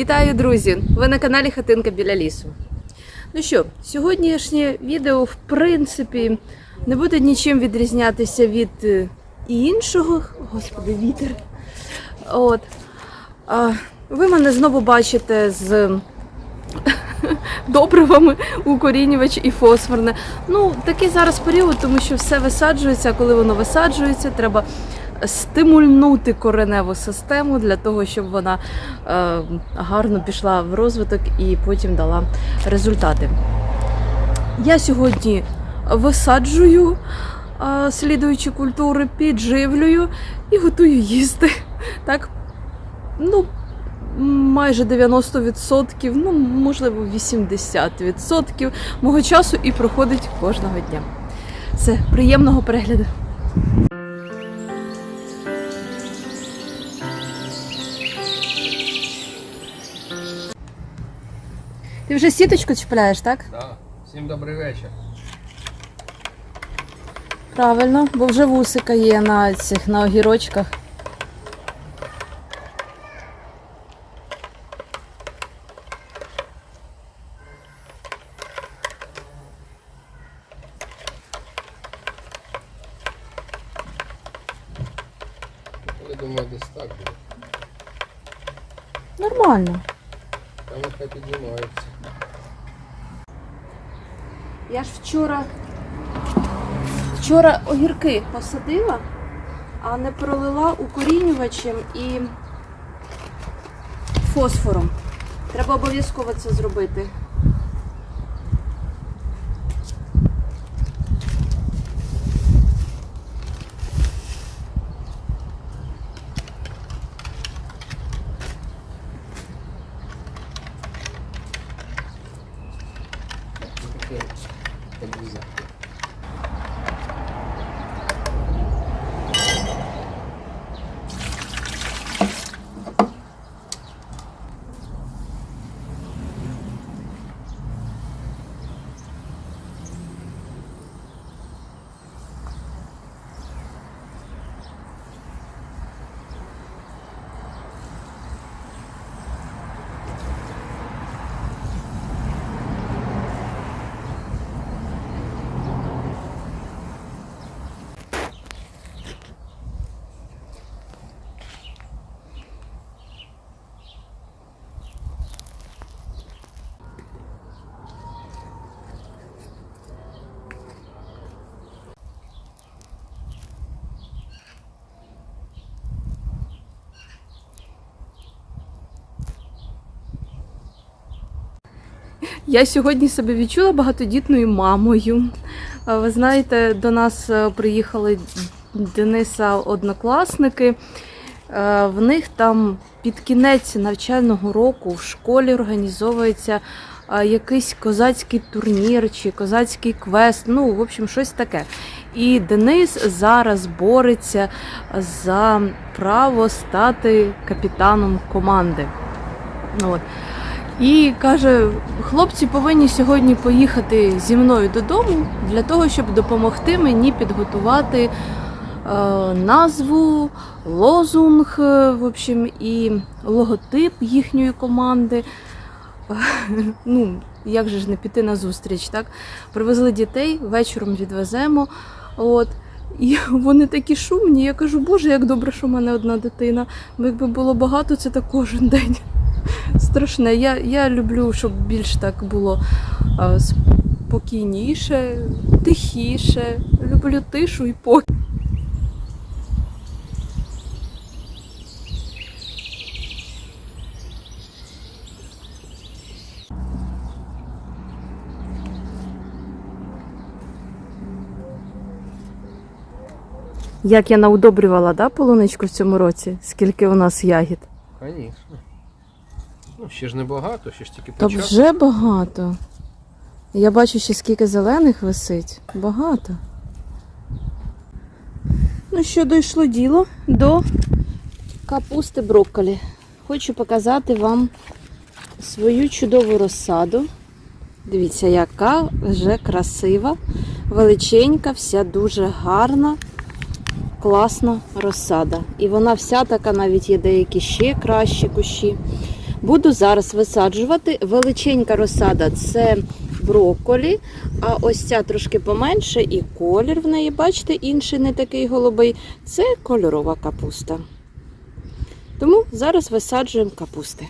Вітаю, друзі! Ви на каналі Хатинка біля лісу. Ну що, сьогоднішнє відео, в принципі, не буде нічим відрізнятися від е, іншого. Господи, вітер. От. Ви мене знову бачите з добривами укорінювач і фосфорне. Ну, такий зараз період, тому що все висаджується. Коли воно висаджується, треба стимульнути кореневу систему для того, щоб вона е, гарно пішла в розвиток і потім дала результати. Я сьогодні висаджую е, слідуючі культури, підживлюю і готую їсти. Так, ну, майже 90%, ну, можливо, 80% мого часу і проходить кожного дня. Все, приємного перегляду. Ти вже сіточку чіпляєш, так? Да. Всім добрий вечір. Правильно, бо вже вусика є на цих на огірочках. Я думаю, десь так буде. Нормально. Там нехай піднімаються. Я ж вчора вчора посадила, а не пролила укорінювачем і фосфором. Треба обов'язково це зробити. Я сьогодні себе відчула багатодітною мамою. Ви знаєте, до нас е, приїхали Дениса однокласники. Е, В них там під кінець навчального року в школі організовується якийсь козацький турнір чи козацький квест. Ну, в общем, щось таке. І Денис зараз бореться за право стати капітаном команди. От. І каже, хлопці повинні сьогодні поїхати зі мною додому для того, щоб допомогти мені підготувати е, назву, лозунг, е, в общем, і логотип їхньої команди. Ну, як же ж не піти на зустріч, так? Привезли дітей, вечором відвеземо. От. І вони такі шумні. Я кажу, боже, як добре, що в мене одна дитина. Бо якби було багато, це так кожен день. Страшне. Я, я люблю, щоб більш так було а, спокійніше, тихіше. Люблю тишу і покій. Як я наудобрювала, да, полуничку в цьому році? Скільки у нас ягід? Звісно. Ну, ще ж не багато, ще ж тільки Та початок. вже багато. Я бачу ще скільки зелених висить. Багато. Ну що, дійшло діло до капусти брокколі. Хочу показати вам свою чудову розсаду. Дивіться, яка вже красива, величенька, вся дуже гарна, класна розсада. І вона вся така, навіть є деякі ще кращі кущі. Буду зараз висаджувати. Величенька розсада це брокколі, а ось ця трошки поменше, і колір в неї, бачите, інший не такий голубий. Це кольорова капуста. Тому зараз висаджуємо капусти.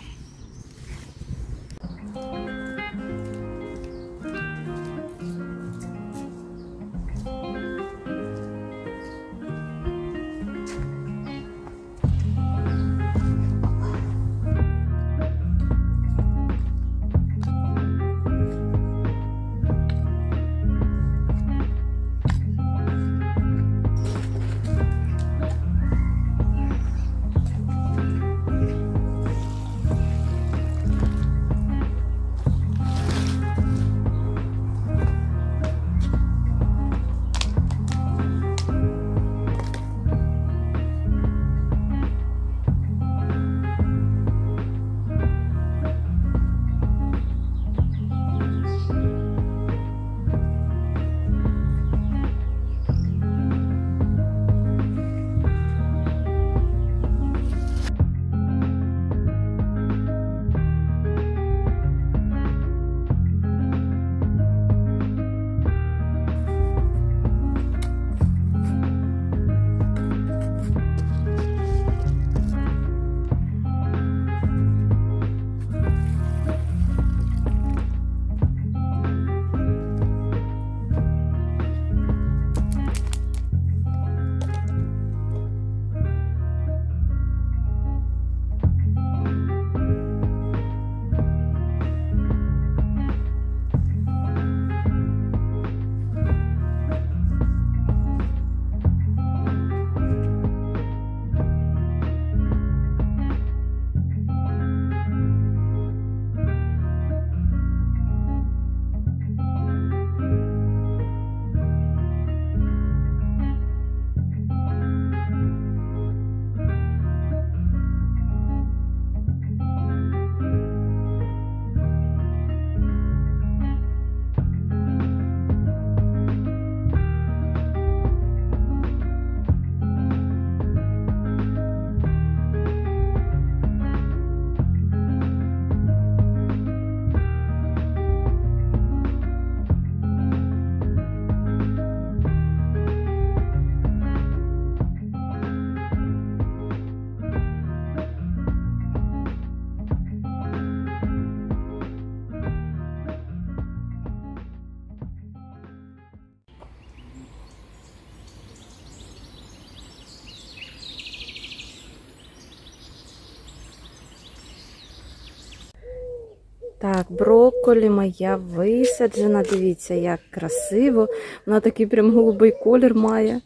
Брокколі моя висаджена. Дивіться, як красиво. Вона такий прям голубий колір має.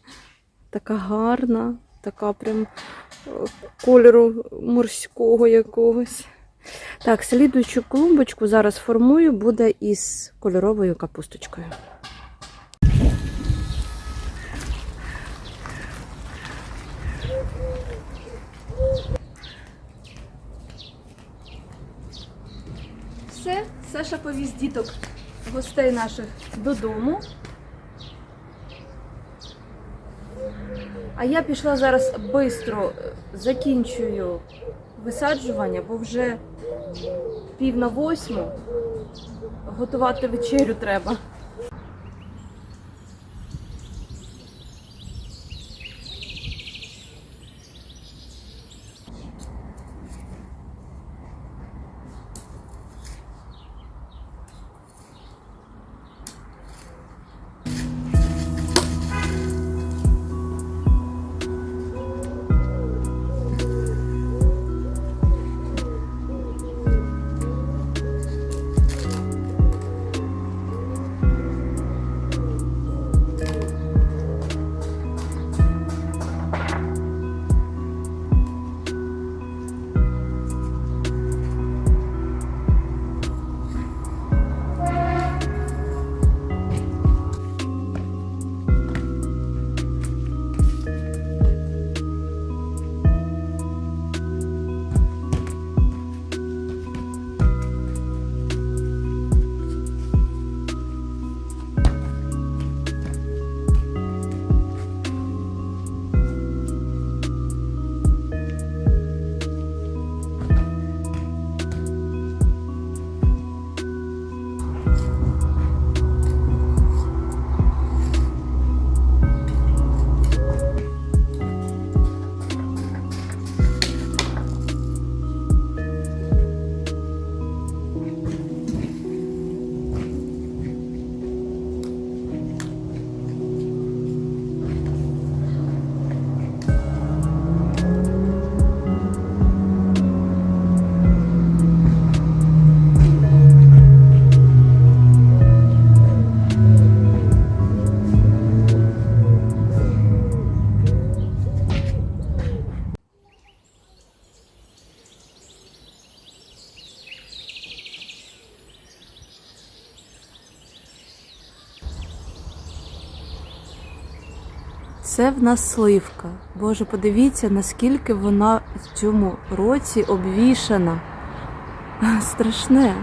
Така гарна, така прям е, кольору морського якогось. Так, слідуючу клумбочку зараз формую, буде із кольоровою капусточкою. Все, Саша повіз діток, гостей наших додому. А я пішла зараз швидко закінчую висаджування, бо вже пів на восьму. Готувати вечерю треба. Це в нас сливка. Боже, подивіться, наскільки вона в цьому році обвішана. Страшне.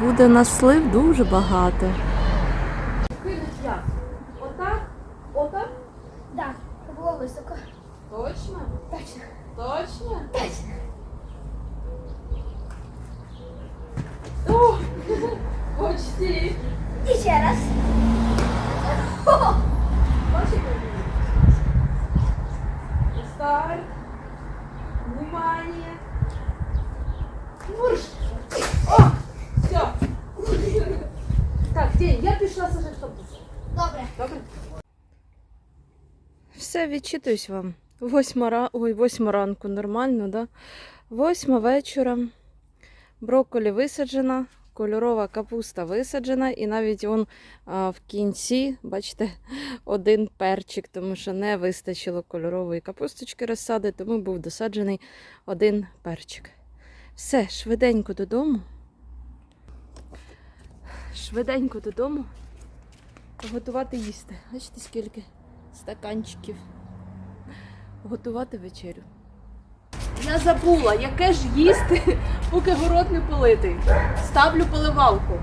Буде на слив дуже багато. Кинуть як? Отак? Отак? Так, було високо. Точно? Точно. Точно? Точно. О, почти. І ще раз. Старт. Внимание. Мурш. О, все. Так, день, я пішла сажати капусту. Добре. Добре. Все, відчитуюсь вам. Восьма. Ой, восьма ранку, нормально, да? Восьма вечора. Брокколі висаджена, кольорова капуста висаджена, і навіть он а, в кінці, бачите, один перчик, тому що не вистачило кольорової капусточки розсади, тому був досаджений один перчик. Все, швиденько додому. Швиденько додому. Готувати їсти. Бачите, скільки стаканчиків. Готувати вечерю. Я забула, яке ж їсти, поки город не политий. Ставлю поливалку.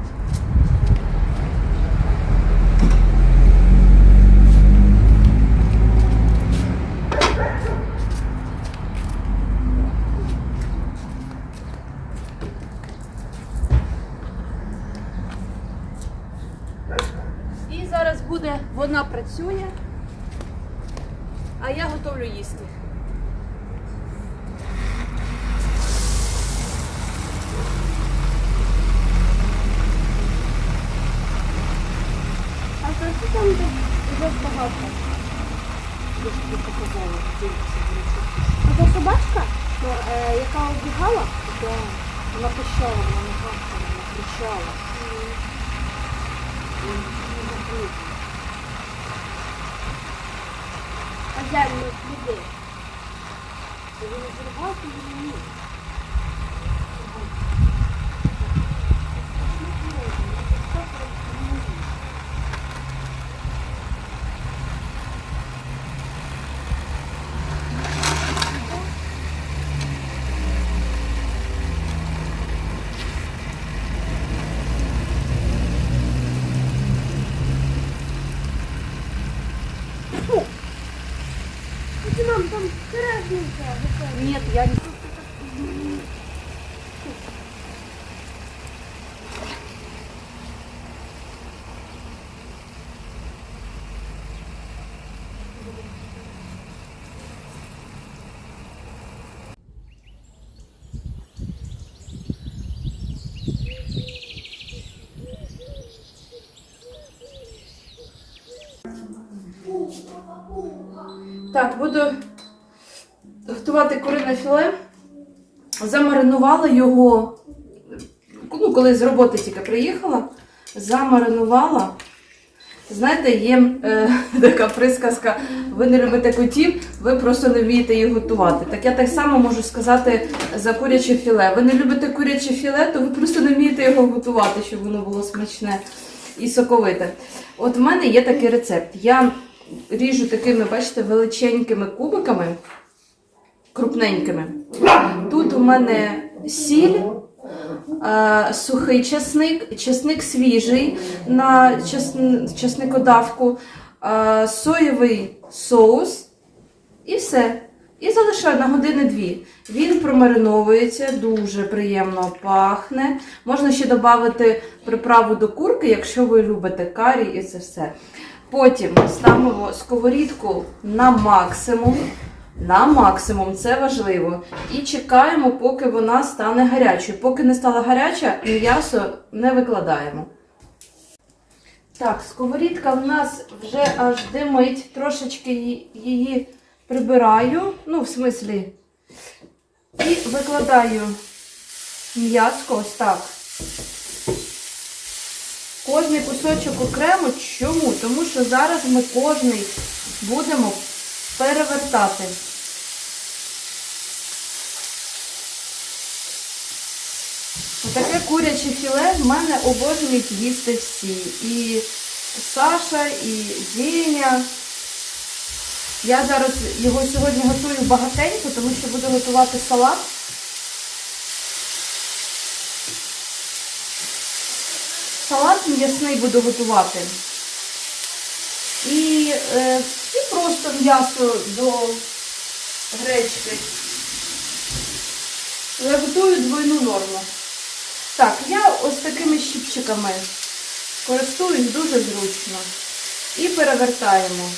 І зараз буде, вона працює, готовлю їсти. А це там вже багато? А це собачка, Ну, е, яка оббігала? Вона пищала, вона не гавкала, вона кричала. Не туди. Це він її ні. Там красниця. Нет, я не. Так, буду готувати курине філе. Замаринувала його, ну, коли з роботи тільки приїхала, замаринувала. Знаєте, є е, така присказка, ви не любите котів, ви просто не вмієте їх готувати. Так я так само можу сказати за куряче філе. Ви не любите куряче філе, то ви просто не вмієте його готувати, щоб воно було смачне і соковите. От в мене є такий рецепт. Я ріжу такими, бачите, величенькими кубиками, крупненькими. Мене сіль, е, сухий чесник, чесник свіжий на чесн- чесникодавку, е, соєвий соус і все. І залишаю на години-дві. Він промариновується, дуже приємно пахне. Можна ще додати приправу до курки, якщо ви любите карі і це все. Потім ставимо сковорідку на максимум. На максимум, це важливо. І чекаємо, поки вона стане гарячою. Поки не стала гаряча, м'ясо не викладаємо. Так, сковорідка в нас вже аж димить. Трошечки її прибираю. Ну, в смислі. І викладаю м'яско ось так. Кожний кусочок окремо. Чому? Тому що зараз ми кожний будемо перевертати. Таке куряче філе в мене обожнюють їсти всі. І Саша, і Деня. Я зараз його сьогодні готую багатенько, тому що буду готувати салат. Салат м'ясний буду готувати. І, е, і просто м'ясо до гречки. Я готую двойну норму. Так, я ось такими щіпчиками користуюсь дуже зручно. І перевертаємо.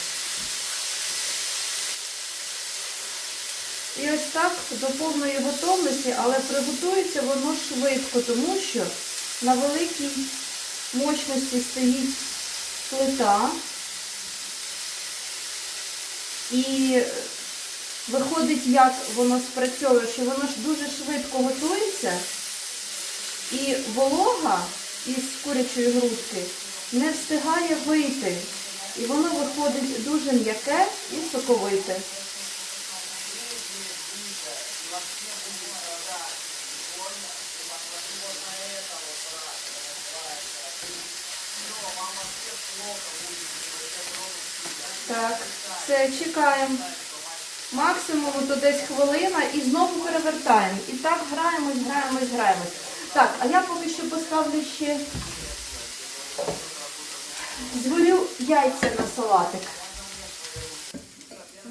І ось так до повної готовності, але приготується воно швидко, тому що на великій мощності стоїть плита. І виходить, як воно спрацьовує, що воно ж дуже швидко готується, і волога із курячої грудки не встигає вийти. І воно виходить дуже м'яке і соковите. Так, все, чекаємо. Максимум то десь хвилина і знову перевертаємо. І так граємось, граємось, граємось. Так, а я поки що поставлю ще зварю яйця на салатик.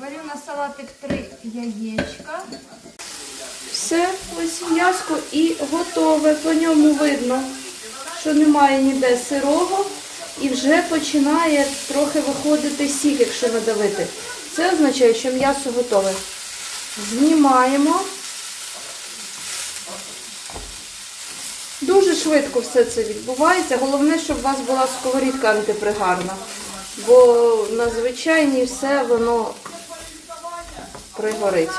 Варю на салатик три яєчка. Все, ось м'яско і готове. По ньому видно, що немає ніде сирого. І вже починає трохи виходити сік, якщо надавити. Це означає, що м'ясо готове. Знімаємо. Дуже швидко все це відбувається. Головне, щоб у вас була сковорідка антипригарна. Бо на звичайній все воно пригорить.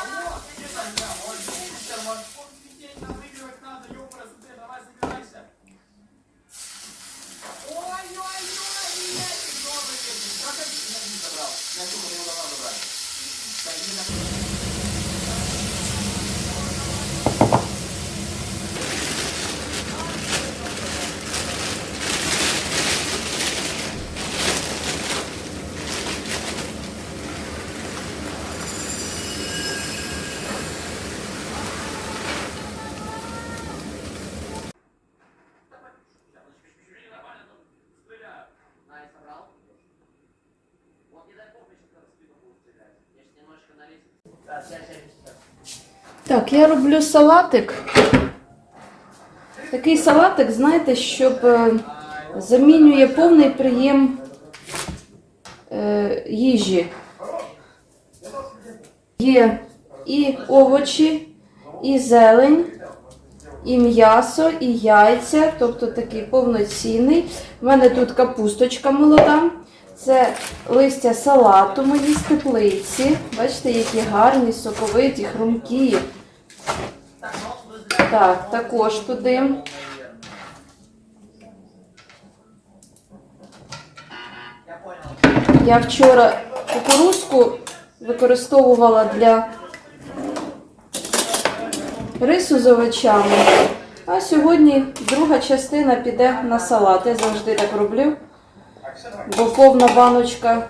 Най собрал. Вот не дай бог еще когда спину будут стрелять. Я ж немножко на лестнице. Да, сейчас, сейчас, сейчас. Так, я роблю салатик. Такий салатик, знаєте, щоб е, замінює повний прийом е, їжі. Є і овочі, і зелень, і м'ясо, і яйця, тобто такий повноцінний. У мене тут капусточка молода. Це листя салату мої з теплиці. Бачите, які гарні, соковиті, хрумкі. Так, також туди. Я вчора кукурузку використовувала для рису з овочами. А сьогодні друга частина піде на салат. Я завжди так роблю. Бо повна баночка,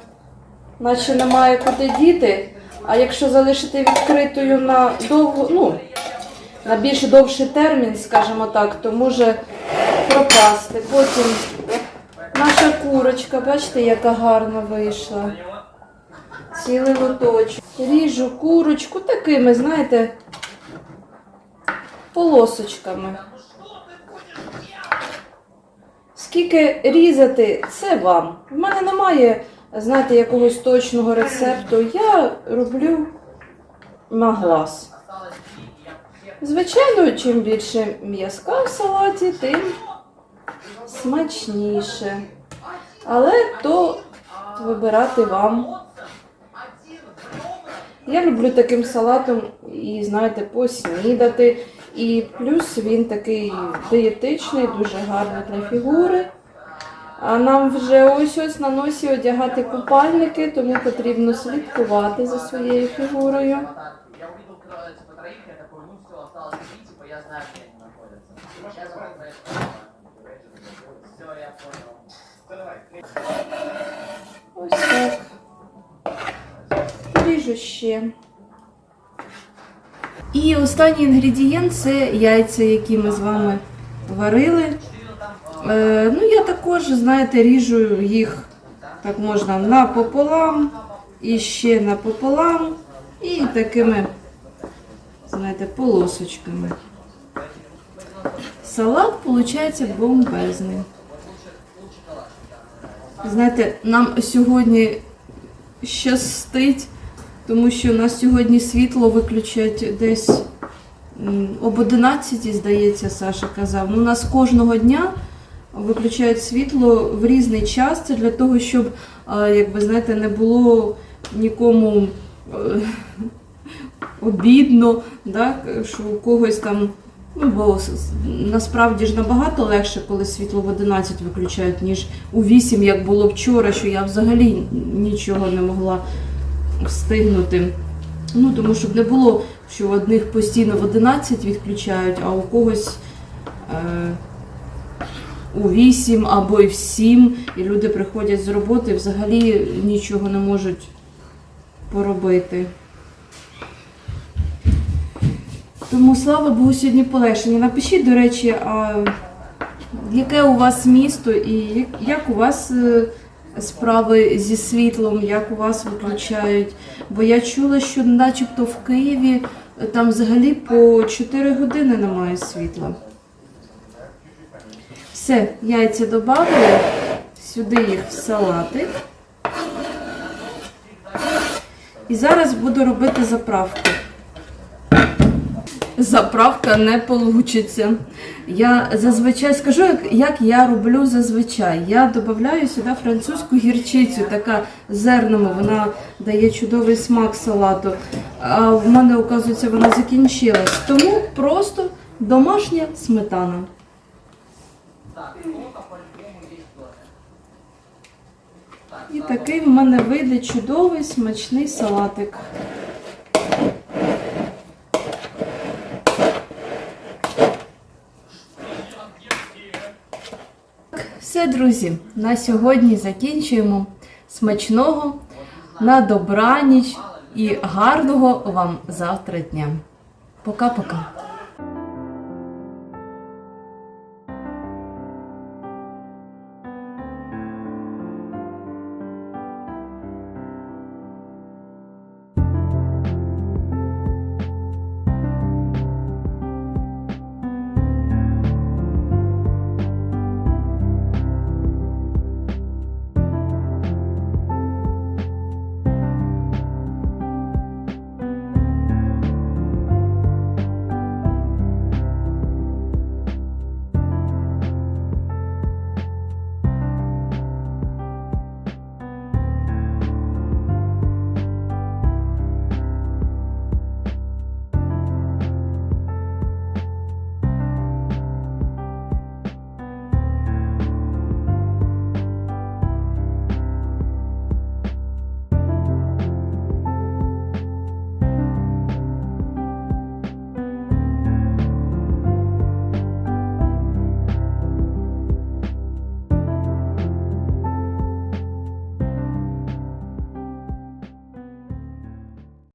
наче немає куди діти. А якщо залишити відкритою на довго, ну, на більш довший термін, скажімо так, то може пропасти. Потім наша курочка, бачите, яка гарна вийшла. Цілий лоточок. Ріжу курочку такими, знаєте, полосочками. Скільки різати, це вам. В мене немає, знаєте, якогось точного рецепту. Я роблю на глаз. Звичайно, чим більше м'язка в салаті, тим смачніше. Але то вибирати вам. Я люблю таким салатом і, знаєте, поснідати. І плюс він такий дієтичний, дуже гарний для фігури. А нам вже ось ось на носі одягати купальники, тому потрібно слідкувати за своєю фігурою. Все, я понял. Ось так. наріжу ще. І останній інгредієнт це яйця, які ми з вами варили. Е, ну, я також, знаєте, ріжу їх так можна напополам, і ще напополам, і такими, знаєте, полосочками. Салат виходить бомбезний. Знаєте, нам сьогодні щастить, тому що у нас сьогодні світло виключать десь об 11, здається, Саша казав. Ну, у нас кожного дня виключають світло в різний час. Це для того, щоб, якби знаєте, не було нікому е, обідно, так, що у когось там. Ну, бо насправді ж набагато легше, коли світло в 11 виключають, ніж у 8, як було вчора, що я взагалі нічого не могла встигнути. Ну, тому щоб не було, що одних постійно в 11 відключають, а у когось е, у 8 або і в 7, і люди приходять з роботи взагалі нічого не можуть поробити. Тому слава Богу, сьогодні полегшення. Напишіть, до речі, а яке у вас місто і як, у вас е, справи зі світлом, як у вас виключають? Бо я чула, що начебто в Києві е, там взагалі по 4 години немає світла. Все, яйця додали, сюди їх в салатик. І зараз буду робити заправку заправка не получиться. Я зазвичай скажу, як, як я роблю зазвичай. Я додаю сюди французьку гірчицю, така зернами, вона дає чудовий смак салату. А в мене, оказується, вона закінчилась. Тому просто домашня сметана. І такий в мене вийде чудовий смачний салатик. Друзі, на сьогодні закінчуємо. Смачного, на добраніч і гарного вам завтра дня. Пока-пока.